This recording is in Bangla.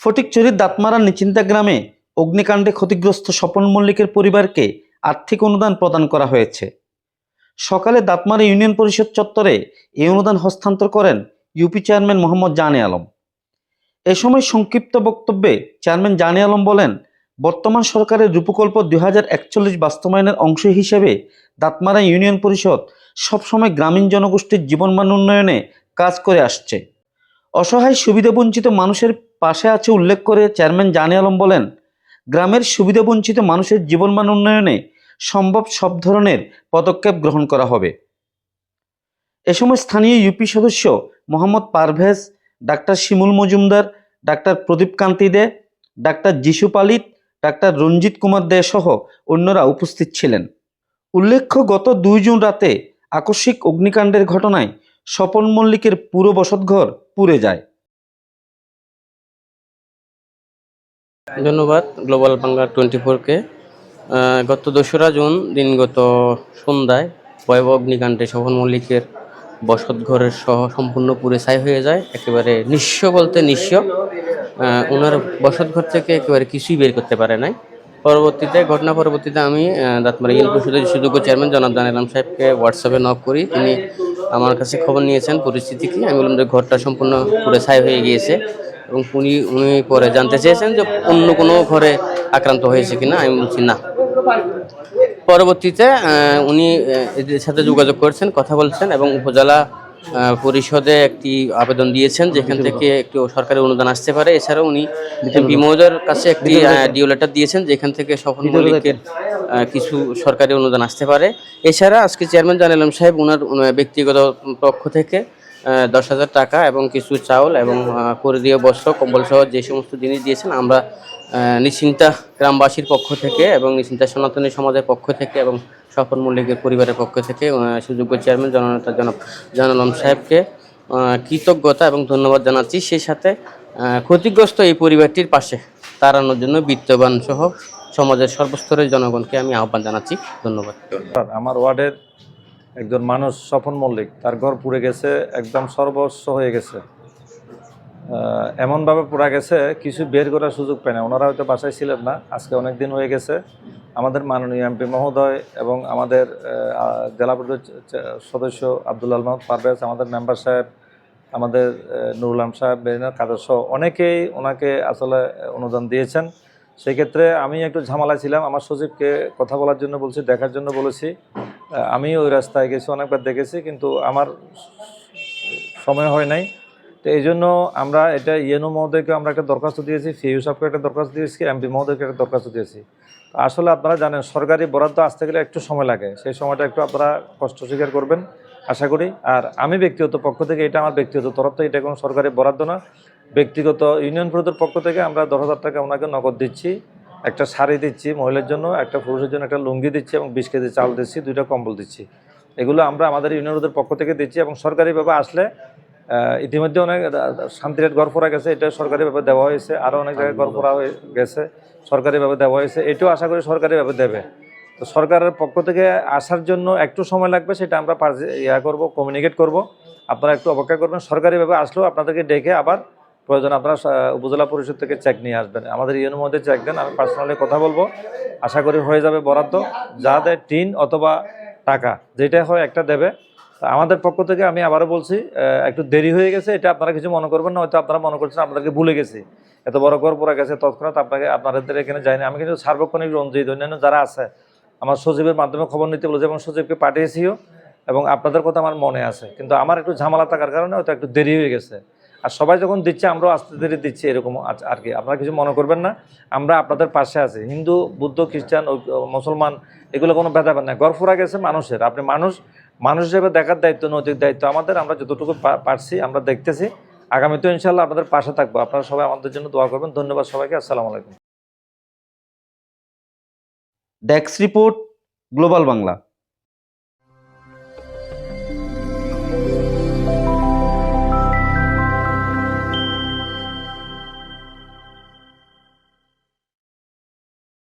ফটিকচুরির দাঁতমারা নিচিন্তা গ্রামে অগ্নিকাণ্ডে ক্ষতিগ্রস্ত স্বপন মল্লিকের পরিবারকে আর্থিক অনুদান প্রদান করা হয়েছে। সকালে দাঁতমারা ইউনিয়ন পরিষদ চত্বরে এই অনুদান হস্তান্তর করেন ইউপি চেয়ারম্যান মোহাম্মদ জানে আলম। এ সময় সংক্ষিপ্ত বক্তব্যে চেয়ারম্যান জানে আলম বলেন, বর্তমান সরকারের রূপকল্প দু হাজার একচল্লিশ বাস্তবায়নের অংশ হিসেবে দাঁতমারা ইউনিয়ন পরিষদ সবসময় গ্রামীণ জনগোষ্ঠীর জীবনমান উন্নয়নে কাজ করে আসছে। অসহায় সুবিধাবঞ্চিত মানুষের পাশে আছে উল্লেখ করে চেয়ারম্যান জানে আলম বলেন, গ্রামের সুবিধাবঞ্চিত মানুষের জীবনমান উন্নয়নে সম্ভব সব ধরনের পদক্ষেপ গ্রহণ করা হবে। এ সময় স্থানীয় ইউপি সদস্য Mohammad Parvez, doctor Shimul Majumdar, doctor Pradip Kanti De, doctor Jishu Palit, doctor Ranjit Kumar দে সহ অন্যরা উপস্থিত ছিলেন। উল্লেখ্য, গত দুই জুন রাতে আকস্মিক অগ্নিকাণ্ডের ঘটনায় স্বপন মল্লিকের পুরো বসতঘর পুড়ে যায়। ধন্যবাদ গ্লোবাল বাংলা টোয়েন্টি ফোরকে গত দোসরা জুন দিনগত সন্ধ্যায় ভয়াবহ অগ্নিকাণ্ডে শোভন মল্লিকের বসতঘরের সহ সম্পূর্ণ পুরে ছাই হয়ে যায়, একেবারে নিঃস্ব বলতে নিঃস্ব। ওনার বসতঘর থেকে একেবারে কিছুই বের করতে পারে নাই। পরবর্তীতে, ঘটনা পরবর্তীতে আমি দাঁতমারা ইউনিয়ন পরিষদের সুযোগ্য চেয়ারম্যান জনাব জানালাম সাহেবকে হোয়াটসঅ্যাপে নক করি। তিনি আমার কাছে খবর নিয়েছেন পরিস্থিতি কি। আমি বললাম যে ঘরটা সম্পূর্ণ পুরে ছাই হয়ে গিয়েছে। এবং উনি উনি পরে জানতে চেয়েছেন যে অন্য কোনো ঘরে আক্রান্ত হয়েছে কিনা আমি বলছি না। পরবর্তীতে উনি এদের সাথে যোগাযোগ করেছেন কথা বলছেন এবং উপজেলা পরিষদে একটি আবেদন দিয়েছেন যেখান থেকে একটি সরকারি অনুদান আসতে পারে। এছাড়াও উনি মহোদয়ের কাছে একটি ডিও লেটার দিয়েছেন যেখান থেকে সফল মল্লিকের কিছু সরকারি অনুদান আসতে পারে। এছাড়া আজকে চেয়ারম্যান জানালাম সাহেব ওনার ব্যক্তিগত পক্ষ থেকে দশ হাজার টাকা এবং কিছু চাউল এবং পরিধীয় বস্ত্র কম্বল সহ যে সমস্ত জিনিস দিয়েছেন, আমরা নিশ্চিন্তা গ্রামবাসীর পক্ষ থেকে এবং নিশ্চিন্তা সনাতনী সমাজের পক্ষ থেকে এবং স্বপন মল্লিকের পরিবারের পক্ষ থেকে সুযোগ্য চেয়ারম্যান জননেতা জনাব জানালাম সাহেবকে কৃতজ্ঞতা এবং ধন্যবাদ জানাচ্ছি। সেই সাথে ক্ষতিগ্রস্ত এই পরিবারটির পাশে তাড়ানোর জন্য বিত্তবান সহ সমাজের সর্বস্তরের জনগণকে আমি আহ্বান জানাচ্ছি। ধন্যবাদ। আমার ওয়ার্ডের একজন মানুষ স্বপন মল্লিক, তার ঘর পুড়ে গেছে, একদম সর্বস্ব হয়ে গেছে। এমনভাবে পোড়া গেছে, কিছু বের করার সুযোগ পায় না। ওনারা হয়তো বাসায় ছিলেন না, আজকে অনেক দিন হয়ে গেছে। আমাদের মাননীয় এমপি মহোদয় এবং আমাদের জেলা পরিষদ সদস্য আব্দুল আল মাহমুদ পারভেজ, আমাদের মেম্বার সাহেব, আমাদের নুরুলাম সাহেব বেরিনার কাদের সহ অনেকেই ওনাকে আসলে অনুদান দিয়েছেন। সেক্ষেত্রে আমি একটু ঝামেলা ছিলাম। আমার সচিবকে কথা বলার জন্য বলছি, দেখার জন্য বলেছি। আমি ওই রাস্তায় গেছি, অনেকবার দেখেছি, কিন্তু আমার সময় হয় নাই। তো এই জন্য আমরা এটা ইয়েনু মহোদয়কে আমরা একটা দরখাস্ত দিয়েছি ফিউ সাহেবকে একটা দরখাস্ত দিয়েছি, এমপি মহোদয়কে একটা দরখাস্ত দিয়েছি। আসলে আপনারা জানেন, সরকারি বরাদ্দ আসতে গেলে একটু সময় লাগে, সেই সময়টা একটু আপনারা কষ্ট স্বীকার করবেন, আশা করি। আর আমি ব্যক্তিগত পক্ষ থেকে, এটা আমার ব্যক্তিগত তরফ থেকে, এটা কোনো সরকারি বরাদ্দ না, ব্যক্তিগত ইউনিয়ন পরিষদের পক্ষ থেকে আমরা দশ হাজার টাকা ওনাকে নগদ দিচ্ছি। একটা শাড়ি দিচ্ছি মহিলার জন্য, একটা পুরুষের জন্য, একটা লুঙ্গি দিচ্ছি এবং বিশ কেজি চাল দিচ্ছি, দুইটা কম্বল দিচ্ছি। এগুলো আমরা আমাদের ইউনিয়ন পরিষদের পক্ষ থেকে দিচ্ছি এবং সরকারিভাবে আসলে ইতিমধ্যে অনেক শান্তিরেট ঘর পড়া গেছে, এটা সরকারিভাবে দেওয়া হয়েছে আরও অনেক জায়গায় ঘর পড়া হয়ে গেছে, সরকারিভাবে দেওয়া হয়েছে, এটাও আশা করি সরকারিভাবে দেবে। তো সরকারের পক্ষ থেকে আসার জন্য একটু সময় লাগবে, সেটা আমরা ইয়া করব কমিউনিকেট করব। আপনারা একটু অপেক্ষা করবেন, সরকারিভাবে আসলেও আপনাদেরকে ডেকে আবার প্রয়োজন, আপনারা উপজেলা পরিষদ থেকে চেক নিয়ে আসবেন। আমাদের ইউনিয়নের মধ্যে চেক দেন, আমি পার্সোনালি কথা বলব। আশা করি হয়ে যাবে বরাদ্দ। যা দেয় টিন অথবা টাকা, যেটা হয় একটা দেবে। আমাদের পক্ষ থেকে আমি আবারও বলছি একটু দেরি হয়ে গেছে, এটা আপনারা কিছু মনে করবেন না, হয়তো আপনারা মনে করছেন আপনাদেরকে ভুলে গেছি। এত বড় ঘর পড়া গেছে, তৎক্ষণাৎ আপনাকে, আপনাদের এখানে যায়নি। আমি কিন্তু সার্বক্ষণিক রঞ্জিত অন্যান্য যারা আছে, আমার সচিবের মাধ্যমে খবর নিতে বলেছে এবং সচিবকে পাঠিয়েছিও, এবং আপনাদের কথা আমার মনে আছে। কিন্তু আমার একটু ঝামেলা থাকার কারণে হয়তো একটু দেরি হয়ে গেছে। আর সবাই যখন দিচ্ছে, আমরাও আস্তে ধীরে দিচ্ছি এরকম আর কি। আপনারা কিছু মনে করবেন না, আমরা আপনাদের পাশে আছি। হিন্দু, বুদ্ধ, খ্রিস্টান মুসলমান, এগুলো কোনো ভেদাভেদ নাই। গড়ফোরা গেছে মানুষের। আপনি মানুষ মানুষ হিসেবে দেখার দায়িত্ব, নৈতিক দায়িত্ব আমাদের। আমরা যতটুকু পারছি, আমরা দেখতেছি। আগামীতেও ইনশাল্লাহ আপনাদের পাশে থাকব। আপনারা সবাই আমাদের জন্য দোয়া করবেন। ধন্যবাদ সবাইকে। আসসালামু আলাইকুম। Desk report, global Bangla.